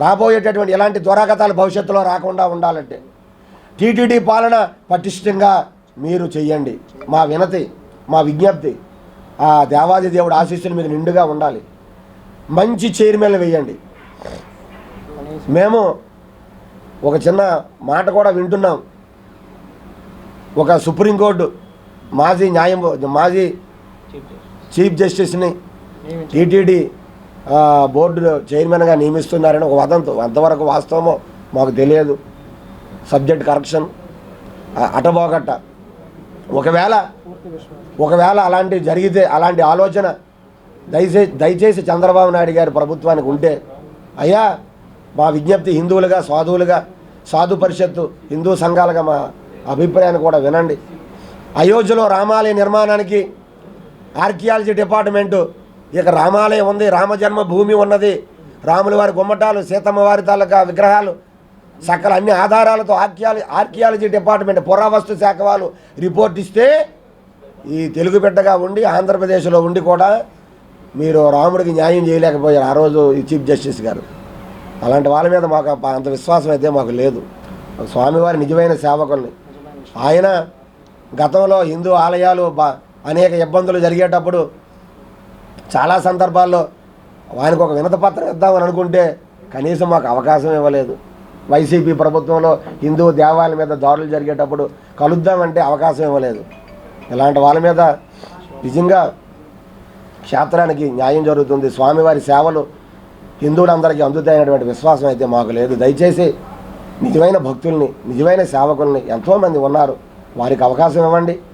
రాబోయేటటువంటి ఎలాంటి దురాగతాలు భవిష్యత్తులో రాకుండా ఉండాలంటే టీటీడీ పాలన పటిష్టంగా మీరు చెయ్యండి. మా వినతి మా విజ్ఞప్తి ఆ దేవాది దేవుడు ఆశీస్సులు మీకు నిండుగా ఉండాలి. మంచి చైర్మన్లు వేయండి. మేము ఒక చిన్న మాట కూడా వింటున్నాం. ఒక సుప్రీంకోర్టు మాజీ న్యాయం మాజీ చీఫ్ జస్టిస్ని టీటీడీ బోర్డు చైర్మన్గా నియమిస్తున్నారని ఒక వదంతు అంతవరకు వాస్తవమో మాకు తెలియదు. సబ్జెక్ట్ కరెక్షన్ అటబోగట్ట ఒకవేళ ఒకవేళ అలాంటి జరిగితే అలాంటి ఆలోచన దయచేసి దయచేసి చంద్రబాబు నాయుడు గారి ప్రభుత్వానికి ఉంటే అయ్యా మా విజ్ఞప్తి హిందువులుగా సాధువులుగా సాధు పరిషత్తు హిందూ సంఘాలుగా మా అభిప్రాయాన్ని కూడా వినండి. అయోధ్యలో రామాలయ నిర్మాణానికి ఆర్కియాలజీ డిపార్ట్మెంటు ఇక రామాలయం ఉంది రామజన్మ భూమి ఉన్నది. రాముల వారి గుమ్మటాలు సీతమ్మ వారి తాలూకా విగ్రహాలు సకల అన్ని ఆధారాలతో ఆర్కియాలజీ ఆర్కియాలజీ డిపార్ట్మెంట్ పురావస్తు శాఖ వాళ్ళు రిపోర్ట్ ఇస్తే ఈ తెలుగు బిడ్డగా ఉండి ఆంధ్రప్రదేశ్లో ఉండి కూడా మీరు రాముడికి న్యాయం చేయలేకపోయారు ఆ రోజు ఈ చీఫ్ జస్టిస్ గారు. అలాంటి వాళ్ళ మీద మాకు అంత విశ్వాసం అయితే మాకు లేదు. స్వామివారి నిజమైన సేవకుల్ని. ఆయన గతంలో హిందూ ఆలయాలు అనేక ఇబ్బందులు జరిగేటప్పుడు చాలా సందర్భాల్లో ఆయనకు ఒక వినత పత్రం ఇద్దామని అనుకుంటే కనీసం మాకు అవకాశం ఇవ్వలేదు. వైసీపీ ప్రభుత్వంలో హిందూ దేవాలయం మీద దాడులు జరిగేటప్పుడు కలుద్దామంటే అవకాశం ఇవ్వలేదు. ఇలాంటి వాళ్ళ మీద నిజంగా క్షేత్రానికి న్యాయం జరుగుతుంది. స్వామివారి సేవలు హిందువులందరికీ అందుతాయనేటువంటి విశ్వాసం అయితే మాకు లేదు. దయచేసి నిజమైన భక్తుల్ని నిజమైన సేవకుల్ని ఎంతోమంది ఉన్నారు. వారికి అవకాశం ఇవ్వండి.